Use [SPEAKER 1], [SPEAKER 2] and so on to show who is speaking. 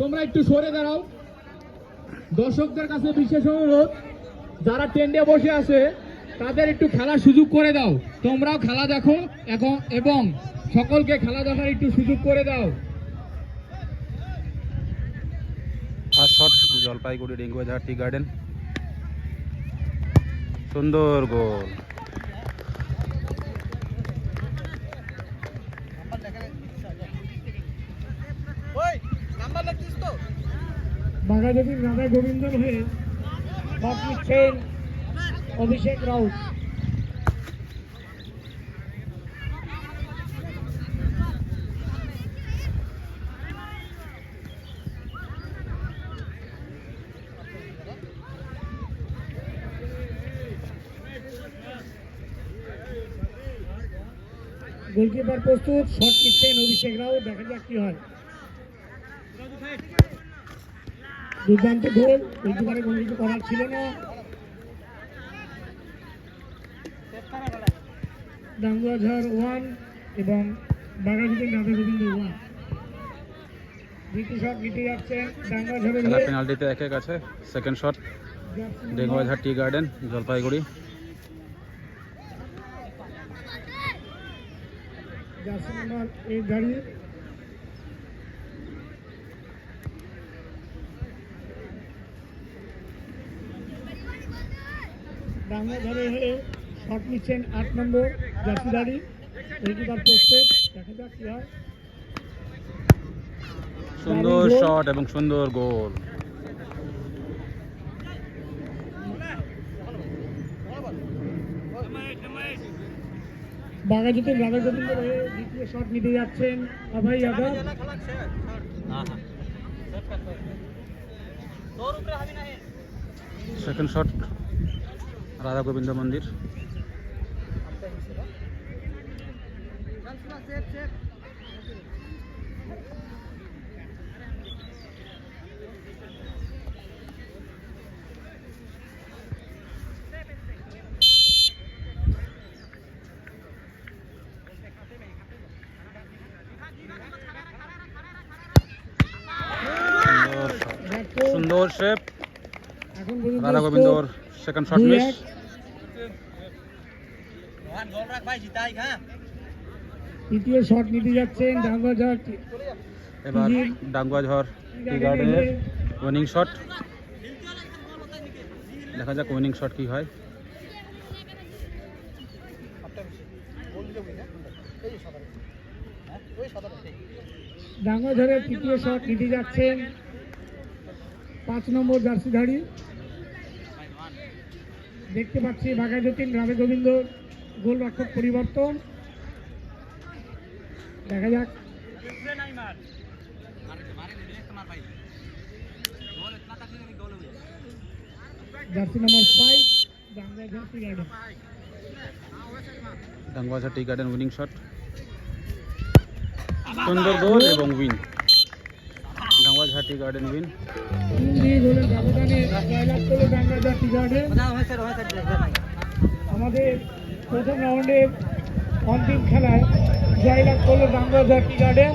[SPEAKER 1] তোমরা একটু সরে দাঁড়াও। দর্শকদের কাছে বিশেষ অনুরোধ, যারা টেন্ডে বসে আছে, তাদের একটু খেলার সুযোগ করে দাও। তোমরাও খেলা দেখো এখন, এবং সকলকে খেলা দেখার একটু সুযোগ করে দাও।
[SPEAKER 2] First shot Jalpaiguri Denguajhar tea garden. সুন্দর গোল।
[SPEAKER 1] বাঘাদেবীর রাধা গোবিন্দন হয়ে শট নিচ্ছেন অভিষেক রাউত। গোলকিপার প্রস্তুত, শট নিচ্ছেন অভিষেক রাউত, দেখা যাক কি হয়। দুর্দান্ত গোল গোলকিপারে কোনো কিছু করার ছিল না। ওয়ান এবং রাধা গোবিন্দ ওয়ান। দ্বিতীয় শট নিতে যাচ্ছেন ডাঙ্গুয়াঝড়ের
[SPEAKER 2] খেলা পেনাল্টিতে এক এক আছে second shot Denguajhar tea garden Jalpaiguri.
[SPEAKER 1] Jersey number এই গাড়ি ডাঙ্গুয়াঝড়ের হয়ে শট নিচ্ছেন আট নম্বর জার্সি গাড়ি গোলকিপার প্রস্তুত দেখা যাক কি হয়।
[SPEAKER 2] সুন্দর শট এবং সুন্দর গোল।
[SPEAKER 1] বাঘাযতীন রাধা গোবিন্দ হয়ে দ্বিতীয় শট নিতে যাচ্ছেন Abhay Yadav.
[SPEAKER 2] Second shot Radha Govinda Mandir. সুন্দর শেপ। রাধা গোবিন্দর সেকেন্ড শট মিস।
[SPEAKER 1] তৃতীয় শট নিতে যাচ্ছেন
[SPEAKER 2] এবার ডাঙ্গুয়াঝড় টি গার্ডেনের উইনিং শট দেখা যাক উইনিং শট কি হয়।
[SPEAKER 1] ডাঙ্গাঝড়ের তৃতীয় শট নিতে যাচ্ছেন। পাঁচ নম্বর জার্সিধারী। দেখতে পাচ্ছি বাঘাযতীন রাধা গোবিন্দ, গোলরক্ষক পরিবর্তন। দেখা যাক। জার্সি টি গার্ডেন
[SPEAKER 2] উইনিং শট সুন্দর গোল এবং উইন ডাঙ্গাঝাটি গার্ডেন
[SPEAKER 1] বিন আমাদের প্রথম রাউন্ডে অন্তিম খেলায় জয়লাভ করল ডাঙ্গাঝাটি গার্ডেন